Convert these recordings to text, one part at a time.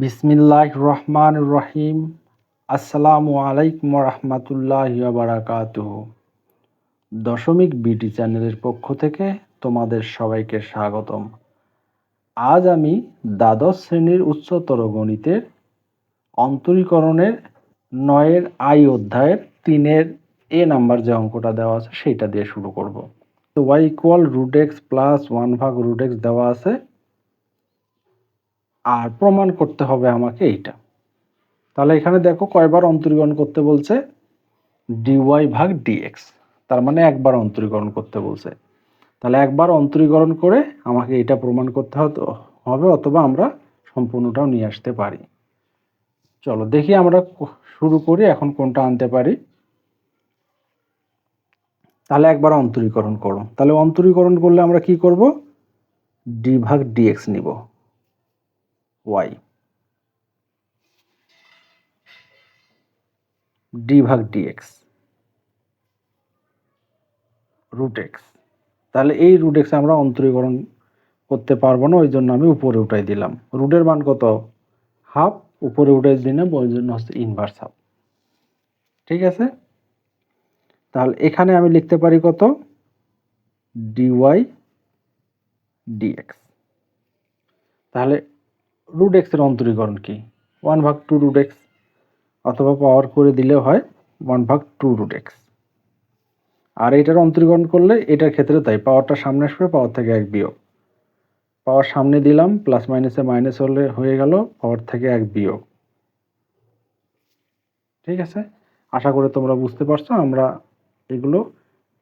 বিসমিল্লাহ রহমান রহিম। আসসালামু আলাইকুম রহমতুল্লাহ বারাকাতুহ। দশমিক বিটি চ্যানেলের পক্ষ থেকে তোমাদের সবাইকে স্বাগতম। আজ আমি দ্বাদশ শ্রেণির উচ্চতর গণিতের অন্তরীকরণের নয়ের আই অধ্যায়ের তিনের এ নাম্বার যে অঙ্কটা দেওয়া আছে সেইটা দিয়ে শুরু করব। তো Y equal root X plus one ভাগ রুট এক্স দেওয়া আছে আর প্রমাণ করতে হবে আমাকে এইটা। তাহলে এখানে দেখো কয়বার অন্তরীকরণ করতে বলছে? ডিওয়াই ভাগ ডিএক্স তার মানে একবার অন্তরীকরণ করতে বলছে। তাহলে একবার অন্তরীকরণ করে আমাকে এটা প্রমাণ করতে হবে অথবা আমরা সম্পূর্ণটাও নিয়ে আসতে পারি। চলো দেখি আমরা শুরু করি, এখন কোনটা আনতে পারি। তাহলে একবার অন্তরীকরণ করো। তাহলে অন্তরীকরণ করলে আমরা কি করব? ডি ভাগ ডিএক্স নিব। ওয়াই ডি ভাগ ডিএক্স রুট এক্স তাহলে এই রুট এক্স আমরা অন্তরীকরণ করতে পারব না ওই জন্য আমি উপরে উঠাই দিলাম। রুটের মান কত? হাফ উপরে উঠে দিলাম, ওই জন্য হচ্ছে ইনভার্স হাফ ঠিক আছে? তাহলে এখানে আমি লিখতে পারি কত? ডিওয়াই ডিএক্স তাহলে রুট এক্সের অন্তরীকরণ কি? ওয়ান ভাগ টু রুট এক্স অথবা পাওয়ার করে দিলে হয় ওয়ান ভাগ টু রুট এক্স আর এটার অন্তরীকরণ করলে এটার ক্ষেত্রে তাই পাওয়ারটা সামনে আসবে পাওয়ার থেকে এক বিয়োগ। পাওয়ার সামনে দিলাম প্লাস মাইনাসে মাইনাস হলে হয়ে গেল পাওয়ার থেকে এক বিয়োগ। ঠিক আছে? আশা করে তোমরা বুঝতে পারছ, আমরা এগুলো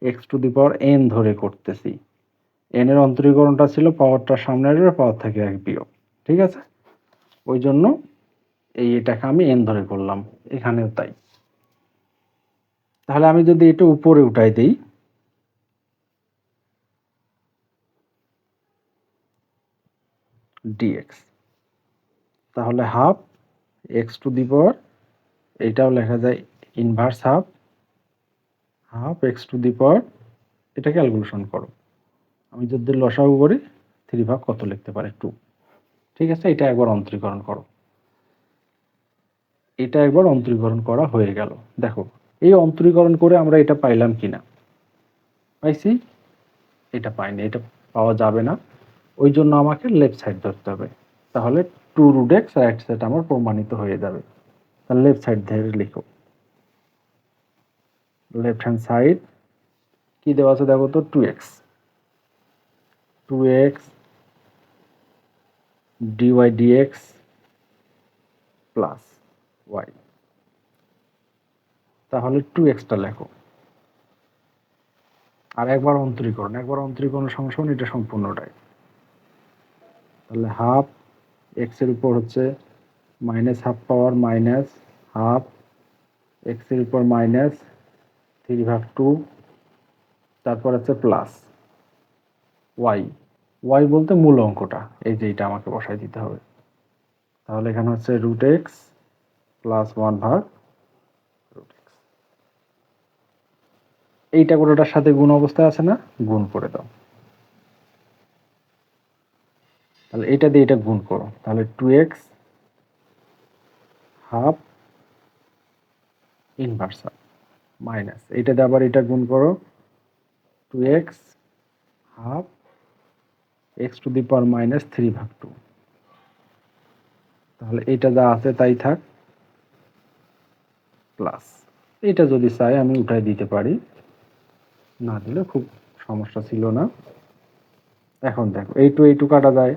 X to the power N ধরে করতেছি। এন এর অন্তরীকরণটা ছিল পাওয়ারটা সামনে আসবে পাওয়ার থেকে এক বিয়োগ। ঠিক আছে? ওই জন্য এই এটাকে আমি এন ধরে করলাম। এখানেও তাই। তাহলে আমি যদি এটা উপরে উঠাই দিই ডিএক্স তাহলে half x to the power এইটাও লেখা যায় inverse half half x to the power এটা ক্যালকুলেশন করো। আমি যদি লসাগু করি থ্রি ভাগ কত লিখতে পারে? টু ঠিক আছে? এটা একবার অন্তরীকরণ করো। এটা একবার অন্তরীকরণ করা হয়ে গেল। দেখো, এই অন্তরীকরণ করে আমরা এটা পাইলাম কিনা? পাইছি? এটা পাইনি, এটা পাওয়া যাবে না। ওই জন্য আমাকে লেফট সাইড ধরতে হবে। তাহলে two root x right side আমার প্রমাণিত হয়ে যাবে। তাহলে লেফট সাইড ধরে লিখো। লেফট হ্যান্ড সাইড কি দেওয়া আছে দেখো তো? Two x two x dy dx plus y তাহলে টু এক্সটা লেখো। আর একবার অন্তরীকরণ একবার অন্তরীকরণ সংশোধন এটা সম্পূর্ণটাই। তাহলে হাফ এক্সের উপর হচ্ছে minus half power minus half এক্সের উপর মাইনাস থ্রি ভাগ টু তারপর হচ্ছে প্লাস ওয়াই ওয়াই বলতে মূল অঙ্কটা, এই যে এটা আমাকে বসাই দিতে হবে। তাহলে এখানে হচ্ছে রুট এক্স প্লাস ওয়ান ভাগ রুট এক্স এইটা কোনোটার সাথে গুণ অবস্থায় আছে না? গুণ করে দাও। তাহলে এটা দিয়ে এটা গুণ করো। তাহলে two x half inverse minus এইটা দিয়ে আবার এটা গুণ করো। Two x half x to the power minus three ভাগ টু তাহলে এটা যা আছে তাই থাক। প্লাস এটা যদি চাই আমি উঠাই দিতে পারি। না দিলে খুব সমস্যা ছিল না। এখন দেখো, এই টু এই টু কাটা যায়।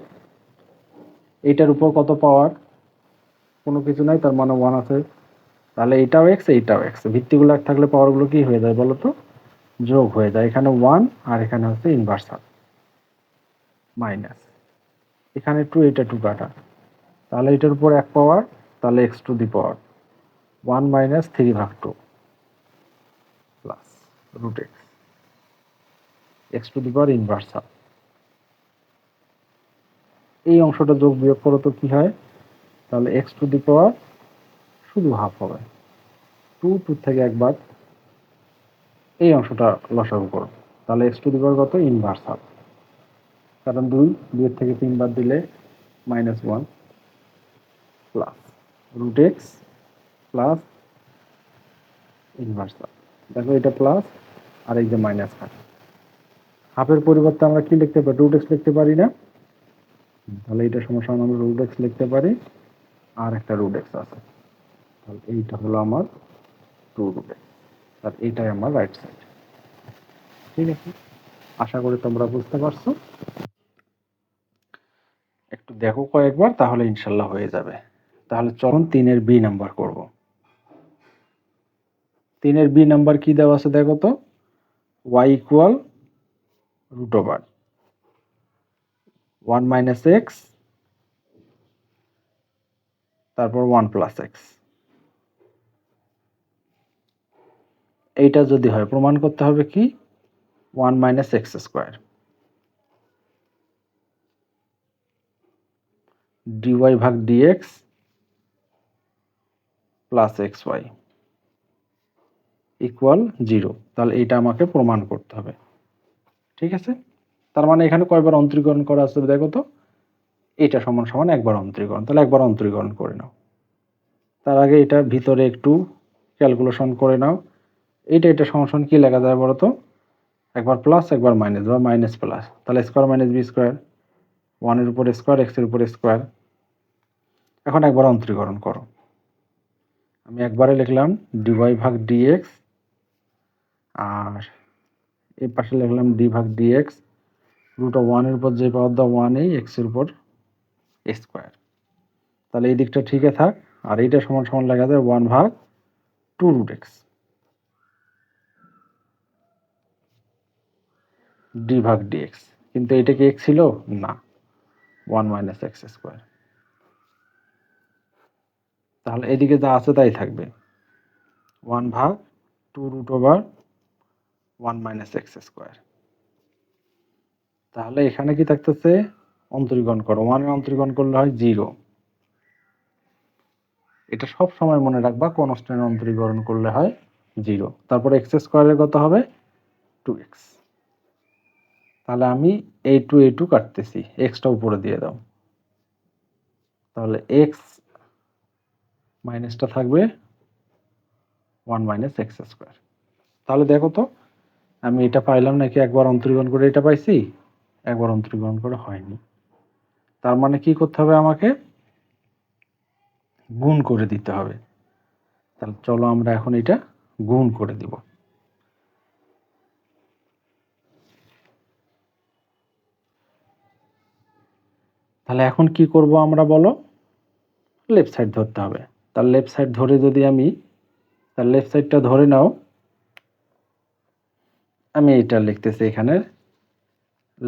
এইটার উপর কত পাওয়ার কোনো কিছু নাই, তার মানে ওয়ান আছে। তাহলে এটাও এক্স এইটাও এক্স ভিত্তিগুলো এক থাকলে পাওয়ারগুলো কি হয়ে যায় বলো তো? যোগ হয়ে যায়। এখানে ওয়ান আর এখানে হচ্ছে ইনভার্স মাইনাস এখানে টু এটা টু কাটা। তাহলে এটার উপর এক পাওয়ার তাহলে x to the power one minus three ভাগ two plus root x x to the power inverse এই অংশটা যোগ বিয়োগ করো তো কি হয়? তাহলে এক্স টু দি পাওয়ার শুধু হাফ হবে। টু টু থেকে একবার এই অংশটা লসাগু করো। তাহলে এক্স টু দি পাওয়ার কত? ইনভার্স হাফ কারণ দুই, দুইয়ের থেকে তিনবার দিলে minus one plus root x plus inverse দেখো এটা প্লাস আর এই যে মাইনাস হাফ হাফের পরিবর্তে আমরা কি লিখতে পারি? রুট এক্স লিখতে পারি না? তাহলে এটা সমস্যা আমরা রুট এক্স লিখতে পারি, আর একটা রুট এক্স আছে। তাহলে এইটা হলো আমার টু রুট এক্স আর এইটাই আমার রাইট সাইড ঠিক আছে? আশা করি তোমরা বুঝতে পারছ। একটু দেখো কয়েকবার, তাহলে ইনশাল্লাহ হয়ে যাবে। তাহলে চলুন তিনের বি নাম্বার করব। তিনের বি নাম্বার কি দেওয়া আছে দেখো তো? Y equal root over one minus x তারপর ওয়ান প্লাস এক্স এইটা যদি হয়, প্রমাণ করতে হবে কি? One minus x square dy ভাগ dx plus x y equal zero তাহলে এইটা আমাকে প্রমাণ করতে হবে। ঠিক আছে? তার মানে এখানে কয়বার অন্তরীকরণ করা আছে দেখো তো? এটা সমান সমান একবার অন্তরীকরণ। তাহলে একবার অন্তরীকরণ করে নাও। তার আগে এটা ভিতরে একটু ক্যালকুলেশন করে নাও। এইটা এটা সমান সমান কী লেখা যায় বলো তো? একবার প্লাস একবার মাইনাস বা মাইনাস প্লাস তাহলে স্কোয়ার মাইনাস বি স্কোয়ার ওয়ানের উপর স্কোয়ার এক্সের উপর স্কোয়ার। এখন একবার অন্তরীকরণ করো। আমি একবারে লিখলাম ডিওয়াই ভাগ ডিএক্স আর এই পাশে লিখলাম ডি ভাগ ডিএক্স রুট অফ ওয়ানের উপর যে পাওয়ার দাও ওয়ান এই এক্সের উপর স্কোয়ার তাহলে এই দিকটা ঠিকই থাক, আর এইটা সমান সমান লেখা যায় ওয়ান ভাগ টু রুট এক্স ডি ভাগ ডিএক্স কিন্তু এটা কি এক্স ছিল? না। ওয়ান মাইনাস এক্স স্কোয়ার তাহলে এদিকে যা আছে তাই থাকবে। ওয়ান ভাগ two root over one minus x square তাহলে এখানে কি থাকতেছে? অন্তরীকরণ করো। ওয়ানের অন্তরীকরণ করলে হয় জিরো এটা সব সময় মনে রাখবা কনস্ট্যান্ট অন্তরীকরণ করলে হয় জিরো তারপর এক্স স্কোয়ারের কত হবে? টু এক্স তাহলে আমি এই টু এই টু কাটতেছি। এক্সটা উপরে দিয়ে দাও। তাহলে এক্স মাইনাসটা থাকবে ওয়ান মাইনাস এক্স স্কোয়ার তাহলে দেখো তো, আমি এটা পাইলাম নাকি একবার অন্তরীকরণ করে এটা পাইছি? একবার অন্তরীকরণ করে হয়নি। তার মানে কি করতে হবে আমাকে? গুণ করে দিতে হবে। তাহলে চলো আমরা এখন এটা গুণ করে দিব। তাহলে এখন কি করব আমরা বলো? লেফট সাইড ধরতে হবে। তাহলে লেফট সাইড ধরে যদি আমি, তার লেফট সাইডটা ধরে নাও, আমি এটা লিখতেছি এখানে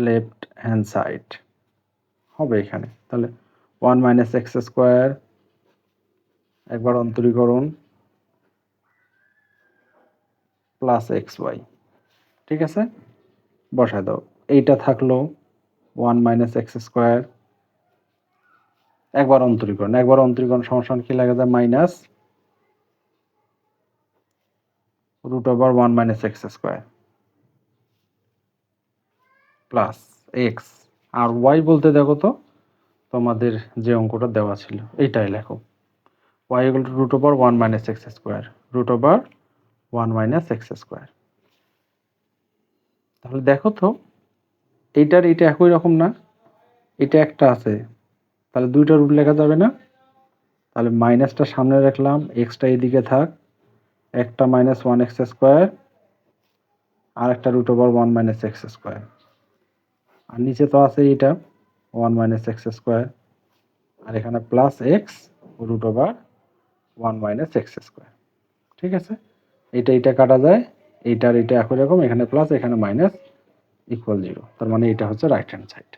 লেফট হ্যান্ড সাইড হবে এখানে। তাহলে ওয়ান মাইনাস এক্স স্কোয়ার একবার অন্তরীকরণ প্লাস এক্স ওয়াই ঠিক আছে? বসায় দাও। এইটা থাকল ওয়ান মাইনাস এক্স স্কোয়ার একবার অন্তরীকরণ একবার অন্তরীকরণ, সমান কি লাগে যায়? Minus root over one minus x square plus x আর ওয়াই বলতে দেখো তো, তোমাদের যে অঙ্কটা দেওয়া ছিল এইটাই লেখো। ওয়াই এগুলো root over one minus x square root over one minus x square তাহলে দেখো তো, এইটার এটা একই রকম না, এটা একটা আছে। তাহলে দুইটা রুট লেখা যাবে না। তাহলে মাইনাসটা সামনে রাখলাম এক্সটা এদিকে থাক, একটা মাইনাস ওয়ান এক্স স্কোয়ার আর একটা root over one minus x square আর নিচে তো আছে এটা ওয়ান মাইনাস এক্স স্কোয়ার আর এখানে plus x root over one minus x square ঠিক আছে? এইটা এইটা কাটা যায়, এইটার এটা একই রকম, এখানে প্লাস এখানে মাইনাস ইকুয়াল জিরো তার মানে এটা হচ্ছে রাইট হ্যান্ড সাইড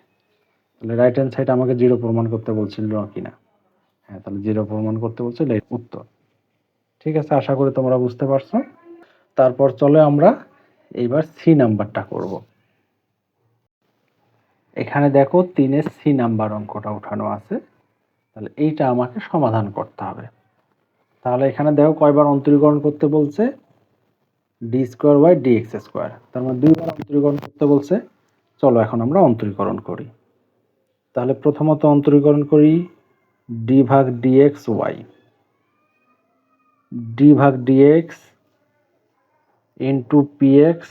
তাহলে রাইট হ্যান্ড সাইড আমাকে জিরো প্রমাণ করতে বলছিল কি না হ্যাঁ তাহলে জিরো প্রমাণ করতে বলছিল এই উত্তর। ঠিক আছে, আশা করি তোমরা বুঝতে পারছ। তারপর চলে আমরা এইবার সি নাম্বারটা করব। এখানে দেখো তিনের সি নাম্বার অঙ্কটা উঠানো আছে। তাহলে এইটা আমাকে সমাধান করতে হবে। তাহলে এখানে দেখো কয়বার অন্তরীকরণ করতে বলছে? D square by d x square তার মানে দুইবার অন্তরীকরণ করতে বলছে। চলো এখন আমরা অন্তরীকরণ করি। তাহলে প্রথমত অন্তরীকরণ করি ডি ভাগ ডিএক্স ওয়াই। ডি ভাগ ডিএক্স ইন্টু পিএক্স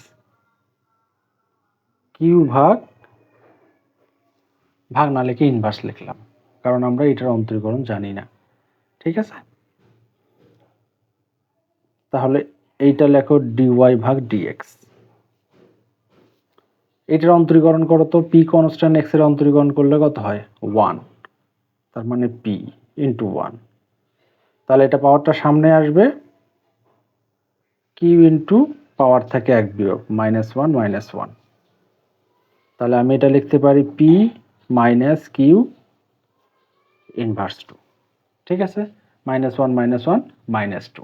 কিউ ভাগ ভাগ না লিখে ইনভার্স লিখলাম, কারণ আমরা এটার অন্তরীকরণ জানি না। ঠিক আছে? তাহলে এইটা লেখো ডিওয়াই ভাগ ডিএক্স এটার অন্তরীকরণ করো তো পি কনস্ট্যান্ট এক্সের অন্তরীকরণ করলে কত হয়? ওয়ান তার মানে পি ইন্টু ওয়ান তাহলে এটা পাওয়ারটা সামনে আসবে। কিউ ইন্টু পাওয়ার থাকে এক বিয়োগ মাইনাস ওয়ান মাইনাস ওয়ান তাহলে আমি এটা লিখতে পারি p minus q inverse two ঠিক আছে? Minus one minus one minus two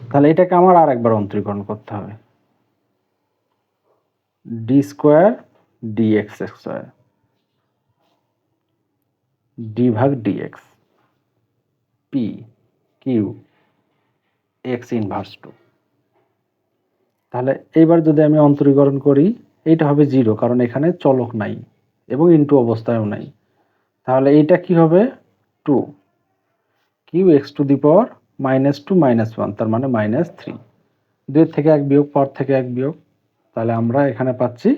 তাহলে এটাকে আমার আর একবার অন্তরীকরণ করতে হবে। D square d x square. D ভাগ dx p q x inverse two তাহলে এইবার যদি আমি অন্তরীকরণ করি, এইটা হবে জিরো কারণ এখানে চলক নাই এবং ইনটু অবস্থায়ও নাই। তাহলে এইটা কি হবে? Two q x to the power minus two minus one তার মানে মাইনাস থ্রি দুই থেকে এক বিয়োগ, পর থেকে এক বিয়োগ। তাহলে আমরা এখানে পাচ্ছি,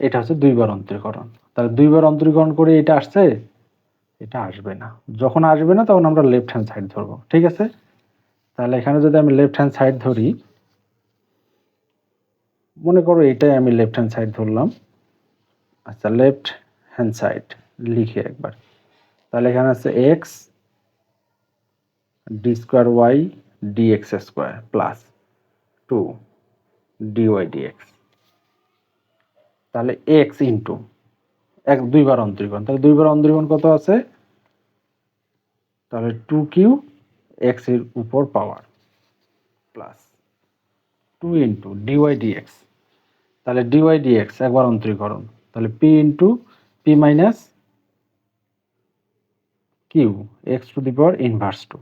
এটা হচ্ছে দুইবার অন্তরীকরণ। তাহলে দুইবার অন্তরীকরণ করে এটা আসছে, এটা আসবে না। যখন আসবে না, তখন আমরা লেফট হ্যান্ড সাইড ধরবো, ঠিক আছে? তাহলে এখানে যদি আমি লেফট হ্যান্ড সাইড ধরি, মনে করো এটাই আমি লেফট হ্যান্ড সাইড ধরলাম। আচ্ছা লেফট হ্যান্ড সাইড লিখে একবার। তাহলে এখানে আছে x d square y d x square plus two d y dx তাহলে এক্স ইন্টু এক দুইবার অন্তরীকরণ তাহলে দুইবার অন্তরীকরণ কত আছে? তাহলে টু কিউ এক্সের উপর power plus two into dy dx তাহলে ডিওয়াই ডিএক্স একবার অন্তরীকরণ তাহলে p into p minus q x to the power inverse two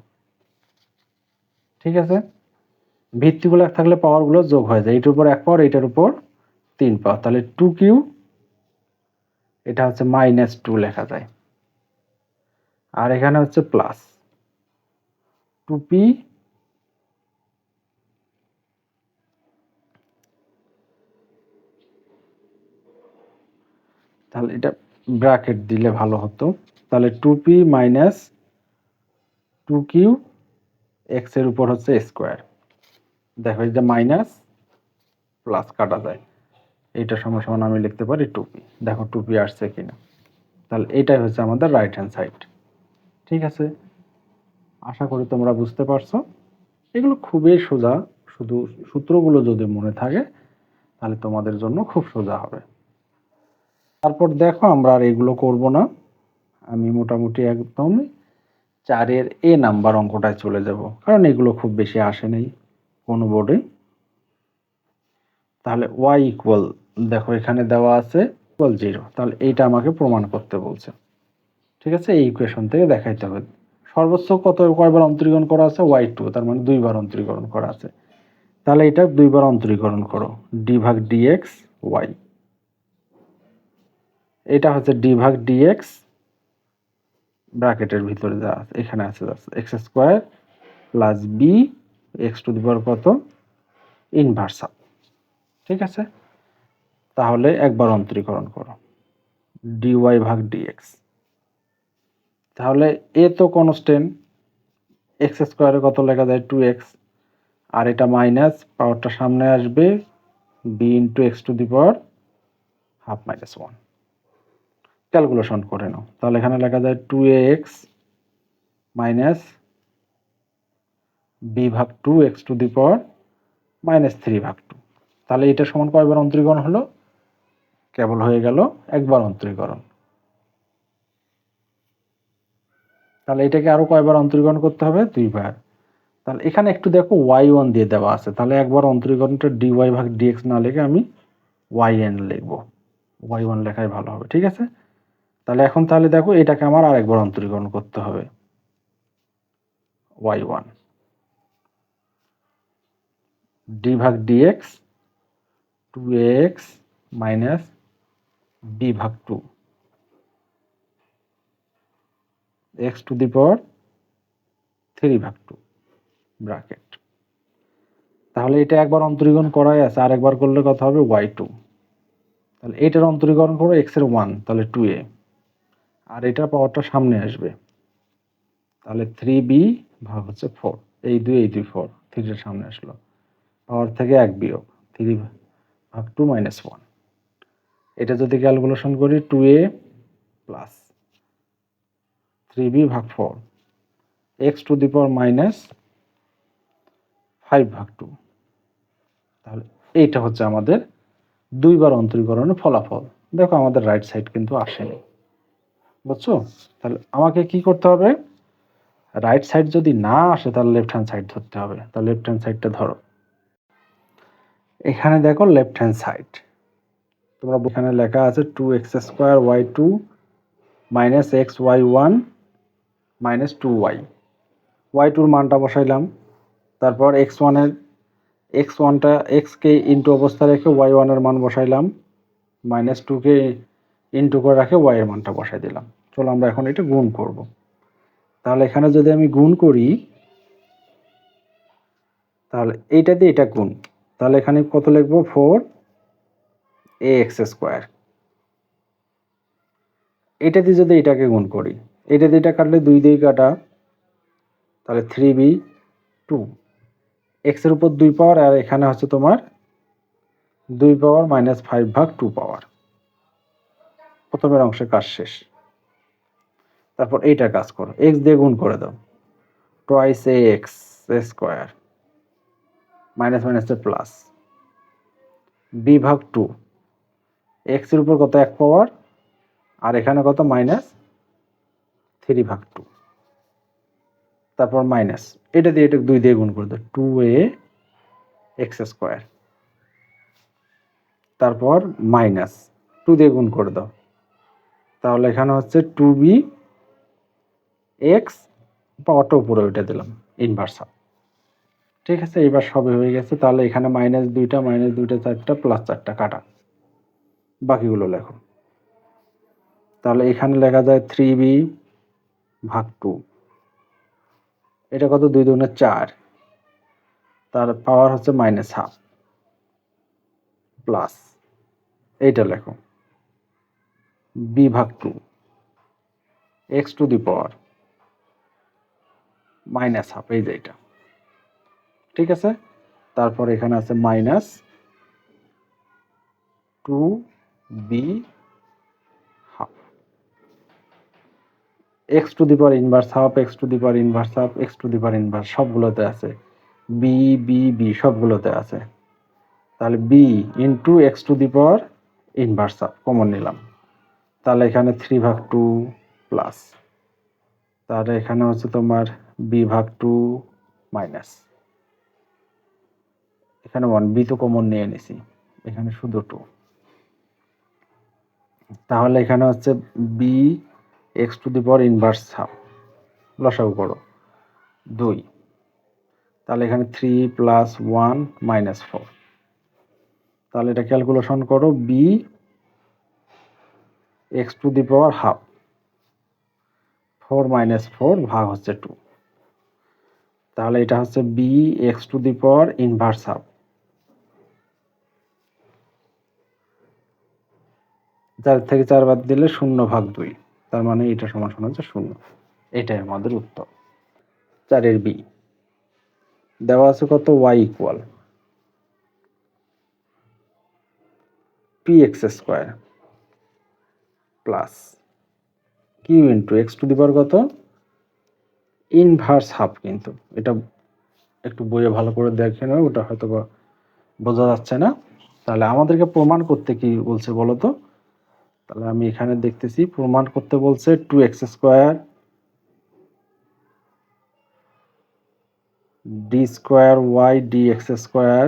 ঠিক আছে? ভিত্তিগুলো এক থাকলে পাওয়ারগুলো যোগ হয়ে যায়। এটার উপর এক পাওয়ার এটার উপর তিন পাওয়ার তাহলে টু কিউ এটা হচ্ছে মাইনাস টু লেখা যায়। আর এখানে হচ্ছে প্লাস টু পি তাহলে এটা ব্র্যাকেট দিলে ভালো হতো। তাহলে two p minus two q এক্সের উপর হচ্ছে স্কোয়ার দেখো যে মাইনাস প্লাস কাটা যায়। এইটা সমান সমান আমি লিখতে পারি টুপি। দেখো টুপি আসছে কিনা। তাহলে এটাই হচ্ছে আমাদের রাইট হ্যান্ড সাইড ঠিক আছে? আশা করি তোমরা বুঝতে পারছ। এগুলো খুবই সোজা, শুধু সূত্রগুলো যদি মনে থাকে, তাহলে তোমাদের জন্য খুব সোজা হবে। তারপর দেখো আমরা আর এগুলো করব না। আমি মোটামুটি একদমই চারের এ নাম্বার অঙ্কটায় চলে যাব। কারণ এগুলো খুব বেশি আসে নেই কোনো বোর্ডে তাহলে ওয়াই ইকুয়াল দেখো, এখানে দেওয়া আছে ইকুয়াল জিরো তাহলে এইটা আমাকে প্রমাণ করতে বলছে। ঠিক আছে? এই ইকুয়েশন থেকে দেখাইতে হবে। সর্বোচ্চ কত কয়বার অন্তরীকরণ করা আছে? ওয়াই টু তার মানে দুইবার অন্তরীকরণ করা আছে। তাহলে এটা দুইবার অন্তরীকরণ করো। ডি ভাগ ডিএক্স ওয়াই এটা হচ্ছে ডি ভাগ ডিএক্স ব্র্যাকেটের ভিতরে যা আছে, এখানে আছে x square plus b x to the power কত? ইনভার্স ঠিক আছে? তাহলে একবার অন্তরীকরণ করো। ডিওয়াই ভাগ ডিএক্স তাহলে এ তো কনস্ট্যান্ট এক্স স্কোয়ারে কত লেখা যায়? টু এক্স আর এটা মাইনাস পাওয়ারটা সামনে আসবে b into x to the power half minus one calculation করে নাও। তাহলে এখানে লেখা যায় two a x minus b ভাগ two x to the power minus three ভাগ টু তাহলে এটা সমান কয়বার অন্তরীকরণ হলো? কেবল হয়ে গেল? একবার অন্তরীকরণ। তাহলে এটাকে আরও কয়বার অন্তরীকরণ করতে হবে? দুইবার। তাহলে এখানে একটু দেখো ওয়াই ওয়ান দিয়ে দেওয়া আছে। তাহলে একবার অন্তরীকরণটা ডি ওয়াই ভাগ ডিএক্স না লিখে আমি ওয়াই এন লিখব। ওয়াই ওয়ান লেখাই ভালো হবে, ঠিক আছে? তাহলে এখন তাহলে দেখো এটাকে আমার আরেকবার অন্তরীকরণ করতে হবে। ওয়াই ওয়ান ডি ভাগ dx two x minus b ভাগ two. X to the power three ভাগ টু ব্রাকেট তাহলে এটা একবার অন্তরীকরণ করাই আছে, আর একবার করলে কথা হবে? ওয়াই টু তাহলে এটার অন্তরীকরণ করো এক্সের ওয়ান তাহলে টু এ আর এটার পাওয়ারটা সামনে আসবে। তাহলে থ্রি বি ভাগ হচ্ছে ফোর এই দুই এই দুই ফোর থ্রিটার সামনে আসলো। পাওয়ার থেকে এক বিয়োগ থ্রি ভাগ টু মাইনাস ওয়ান এটা যদি ক্যালকুলেশন করি two a plus three b ভাগ four x to the power minus five ভাগ টু তাহলে এইটা হচ্ছে আমাদের দুইবার অন্তরীকরণের ফলাফল। দেখো আমাদের রাইট সাইড কিন্তু আসেনি। বুঝছ? তাহলে আমাকে কি করতে হবে? রাইট সাইড যদি না আসে, তাহলে লেফট হ্যান্ড সাইড ধরতে হবে। তাহলে লেফট হ্যান্ড সাইডটা ধরো। এখানে দেখো লেফট হ্যান্ড সাইড তোমরা এখানে লেখা আছে two x square y two minus x y one minus two y y টুর মানটা বসাইলাম। তারপর এক্স ওয়ানের এক্স ওয়ানটা এক্সকে ইন্টু অবস্থা রেখে ওয়াই ওয়ানের মান বসাইলাম। মাইনাস টুকে ইন্টু করে রাখে ওয়াই এর মানটা বসাই দিলাম। চলো আমরা এখন এটা গুণ করব। তাহলে এখানে যদি আমি গুণ করি, তাহলে এইটা দিয়ে এটা গুণ। তাহলে এখানে কত লিখব? ফোর এ এক্স স্কোয়ার এটা দিয়ে যদি এটাকে গুণ করি, এটা দিয়ে এটা কাটলে দুই দিয়ে কাটা, তাহলে থ্রি বি টু এক্সের উপর দুই পাওয়ার আর এখানে হচ্ছে তোমার দুই পাওয়ার মাইনাস ফাইভ ভাগ টু পাওয়ার প্রথমের অংশের কাজ শেষ। তারপর এইটা কাজ করো এক্স দিয়ে গুণ করে দাও। Twice a x square minus মাইনাসের প্লাস বি ভাগ টু এক্সের উপর কত এক পাওয়ার আর এখানে কত মাইনাস থ্রি ভাগ টু তারপর মাইনাস এটা দিয়ে এটা দুই দিয়ে গুণ করে দাও টু এ এক্স স্কোয়ার তারপর মাইনাস টু দিয়ে গুণ করে দাও। তাহলে এখানে হচ্ছে টু বি এক্স পাওয়ারটা উপরে ওইটা দিলাম ইনভার্স ঠিক আছে এবার সবই হয়ে গেছে। তাহলে এখানে মাইনাস দুইটা মাইনাস দুইটা, চারটা প্লাস চারটা কাটা। বাকিগুলো লেখো। তাহলে এখানে লেখা যায় থ্রি বি ভাগ টু এটা কত? দুই দুগুণে চার। তার পাওয়ার হচ্ছে মাইনাস হাফ প্লাস এইটা লেখো। বি ভাগ two x to the power minus half এই যে এটা। ঠিক আছে? তারপর এখানে আছে minus two b half x to the power inverse half x to the power inverse half x to the power inverse সবগুলোতে আছে। বি বি বি সবগুলোতে আছে। তাহলে b into x to the power inverse half common নিলাম। তাহলে এখানে three ভাগ two plus তাহলে এখানে হচ্ছে তোমার বি ভাগ টু মাইনাস এখানে ওয়ান বি তো কমন নিয়ে নিছি। এখানে শুধু টু তাহলে এখানে হচ্ছে b x to the power inverse half লসাগু করো। দুই। তাহলে এখানে three plus one minus four তাহলে এটা ক্যালকুলেশন করো b x to the power half four minus four ভাগ হচ্ছে টু তাহলে এটা হচ্ছে b x to the power inverse half চার থেকে চার বাদ দিলে শূন্য ভাগ দুই। তার মানে এটা সমান সমান হচ্ছে শূন্য। এটাই আমাদের উত্তর। চারের বি। দেওয়া আছে কত? Y equal p x square plus q into x to the power কত? ইনভার্স হাফ কিন্তু। এটা একটু বইয়ে ভালো করে দেখে নেবে ওটা হয়তো বোঝা যাচ্ছে না। তাহলে আমাদেরকে প্রমাণ করতে কি বলছে বলো তো তাহলে আমি এখানে দেখতেছি, প্রমাণ করতে বলছে two x square d square y d x square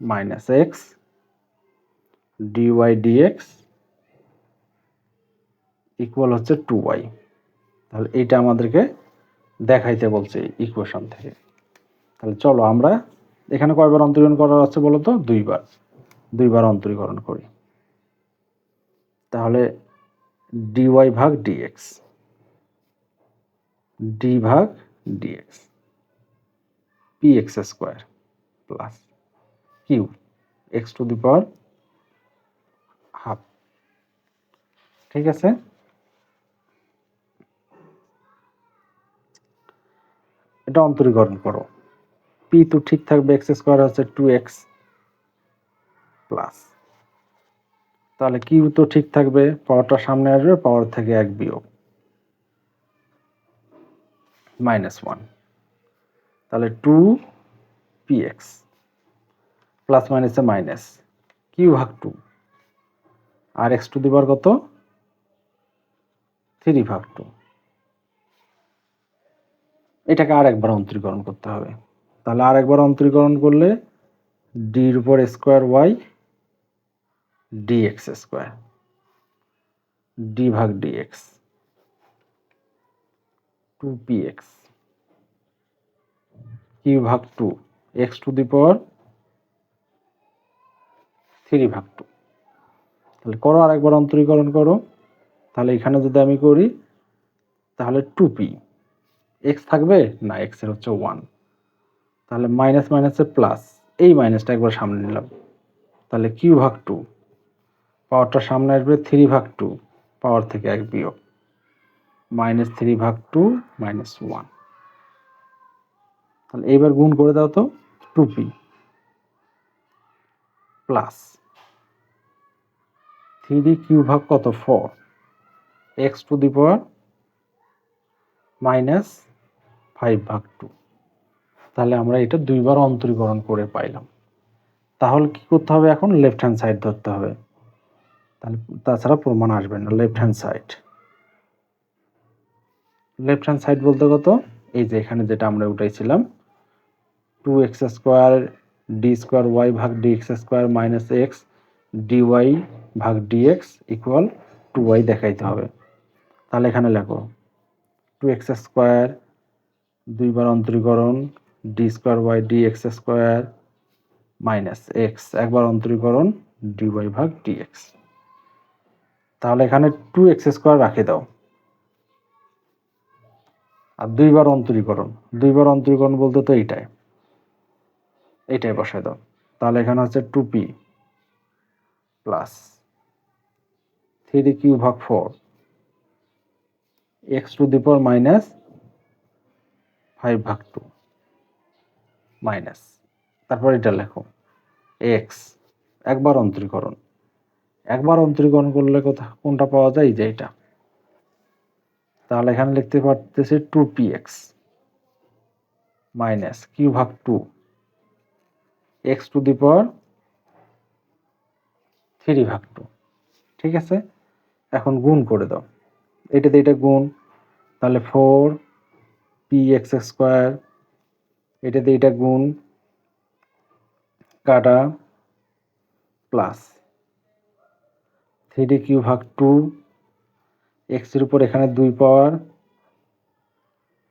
minus x d y d x equal হচ্ছে টু ওয়াই তাহলে এইটা আমাদেরকে দেখাইতে বলছে ইকুয়েশন থেকে। তাহলে চলো আমরা এখানে কয়বার অন্তরীকরণ করা হচ্ছে বলো তো দুইবার। দুইবার অন্তরীকরণ করি। তাহলে ডিওয়াই ভাগ ডিএক্স ডি ভাগ dx p x square plus q x to the power half ঠিক আছে? এটা অন্তরীকরণ করো। পি তো ঠিক থাকবে এক্স স্কোয়ার হচ্ছে টু এক্স প্লাস তাহলে কিউ তো ঠিক থাকবে? পাওয়ারটা সামনে আসবে, পাওয়ার থেকে এক বিয়োগ। Minus one. তাহলে টু পি এক্স প্লাস মাইনাসে মাইনাস। কিউ ভাগ টু। আর এক্স টু দিবার কত? থ্রি ভাগ টু। এটাকে আর একবার অন্তরীকরণ করতে হবে। তাহলে আর একবার অন্তরীকরণ করলে ডির উপর square y d x square d ভাগ d x two p x q ভাগ two x to the power three ভাগ টু তাহলে করো আর একবার অন্তরীকরণ করো। তাহলে এখানে যদি আমি করি, তাহলে টু পি এক্স থাকবে? না এক্সের হচ্ছে ওয়ান তাহলে মাইনাস মাইনাসে প্লাস এই মাইনাসটা একবার সামনে নিলাম। তাহলে কিউ ভাগ টু পাওয়ারটা সামনে আসবে থ্রি ভাগ টু পাওয়ার থেকে এক বিয়োগ। মাইনাস থ্রি ভাগ টু মাইনাস ওয়ান তাহলে এইবার গুণ করে দাও তো two p plus three q ভাগ কত? Four x to the power minus five ভাগ টু তাহলে আমরা এটা দুইবার অন্তরীকরণ করে পাইলাম। তাহলে কি করতে হবে এখন? লেফট হ্যান্ড সাইড ধরতে হবে। তাহলে তাছাড়া প্রমাণ আসবে না left hand side left hand side বলতে কত? এই যে এখানে যেটা আমরা উঠাইছিলাম two x square d square y ভাগ d x square minus x d y ভাগ d x equal to y দেখাইতে হবে। তাহলে এখানে লেখো টু এক্স স্কোয়ার দুইবার অন্তরীকরণ d square y d x square minus x একবার অন্তরীকরণ ডি ওয়াই ভাগ ডি এক্স তাহলে এখানে টু এক্স স্কোয়ার রাখে দাও। আর দুইবার অন্তরীকরণ। দুইবার অন্তরীকরণ বলতে তো এইটাই। এইটাই বসায় দাও। তাহলে এখানে হচ্ছে two p plus three q ভাগ four x to the power minus five ভাগ টু মাইনাস তারপর এটা লেখো। এক্স একবার অন্তরীকরণ। একবার অন্তরীকরণ করলে কোথা কোনটা পাওয়া যায়? যে এটা। তাহলে এখানে লিখতে পারতেছি two p x minus q ভাগ two x to the power three ভাগ টু ঠিক আছে? এখন গুণ করে দাও। এটাতে এটা গুণ। তাহলে ফোর পি এক্স স্কোয়ার এটাতে এটা গুণ। কাটা প্লাস থ্রি কিউ ভাগ টু, এক্সের উপর এখানে দুই পাওয়ার,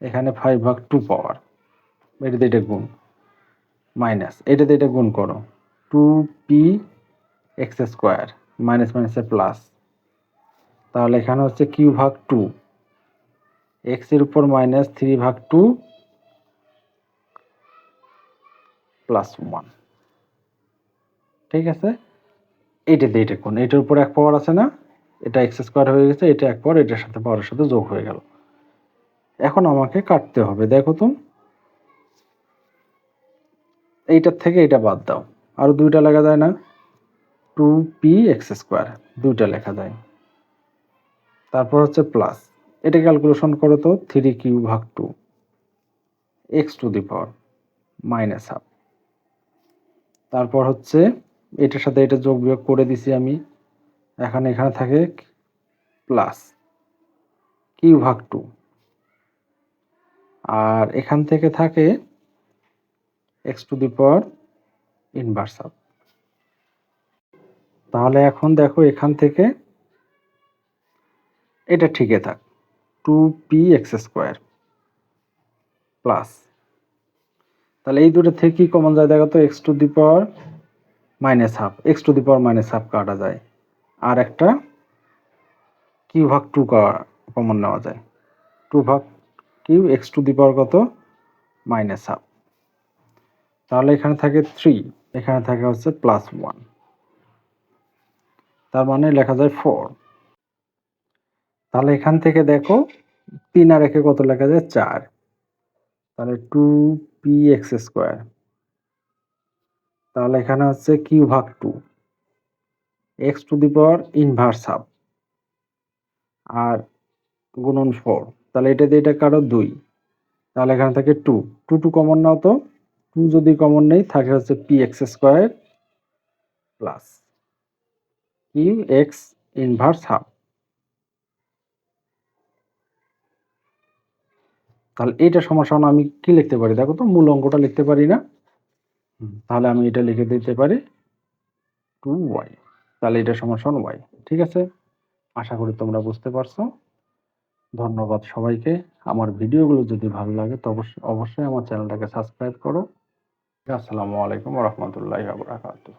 এখানে ফাইভ ভাগ টু পাওয়ার। এটাতে এটা গুণ, মাইনাস, এটাতে এটা গুণ করো, two p x square, minus মাইনাসে প্লাস। তাহলে এখানে হচ্ছে কিউ ভাগ টু, এক্সের উপর মাইনাস থ্রি ভাগ টু প্লাস ওয়ান। ঠিক আছে? এইটাতে এটা কোন এটার উপর এক পাওয়ার আছে না? এটা এক্স স্কোয়ার হয়ে গেছে, এটা এক পাওয়ার এটার সাথে পাওয়ারের সাথে যোগ হয়ে গেল। এখন আমাকে কাটতে হবে। দেখো তো। এইটার থেকে এটা বাদ দাও। আরও দুইটা লেখা যায় না? টু পি এক্স স্কোয়ার দুইটা লেখা যায়। তারপর হচ্ছে প্লাস এটা ক্যালকুলেশন করো তো থ্রি কিউ ভাগ two x to the power minus half তারপর হচ্ছে এটার সাথে এটা যোগ বিয়োগ করে দিছি আমি। এখন, এখানে থাকে প্লাস কিউ ভাগ টু আর এখান থেকে থাকে x to the power inverse half তাহলে এখন দেখো এখান থেকে এটা ঠিকই থাক two p x square plus তাহলে এই দুটো থেকে কি কমন যায় দেখো তো? X to the power minus half x to the power minus half কাটা যায়। আর একটা কিউ ভাগ টু কমন নেওয়া যায়। টু ভাগ q x to the power কত? মাইনাস হাফ তাহলে এখানে থাকে থ্রি এখানে থাকে হচ্ছে প্লাস ওয়ান তার মানে লেখা যায় ফোর তাহলে এখান থেকে দেখো, তিন আর একে কত লেখা যায়? চার। তাহলে টু পি এক্স স্কোয়ার তাহলে এখানে হচ্ছে কিউ ভাগ two x to the power inverse half আর গুণন ফোর তাহলে এটা দিয়ে এটা কারও দুই। তাহলে এখানে থাকে টু টু টু কমন নাও তো। টু যদি কমন নেই, থাকে হচ্ছে p x square plus q x inverse half তাহলে এটা সমস্যা আমি কি লিখতে পারি? দেখো তো, মূল অঙ্কটা লিখতে পারি না। তাহলে আমি এটা লিখে দিতে পারি টু ওয়াই তাহলে এটা সমাসন ওয়াই ঠিক আছে? আশা করি তোমরা বুঝতে পারছ। ধন্যবাদ সবাইকে। আমার ভিডিওগুলো যদি ভালো লাগে তো অবশ্যই অবশ্যই আমার চ্যানেলটাকে সাবস্ক্রাইব করো। আসসালামু আলাইকুম রহমতুল্লাহ বারাকাতুহ।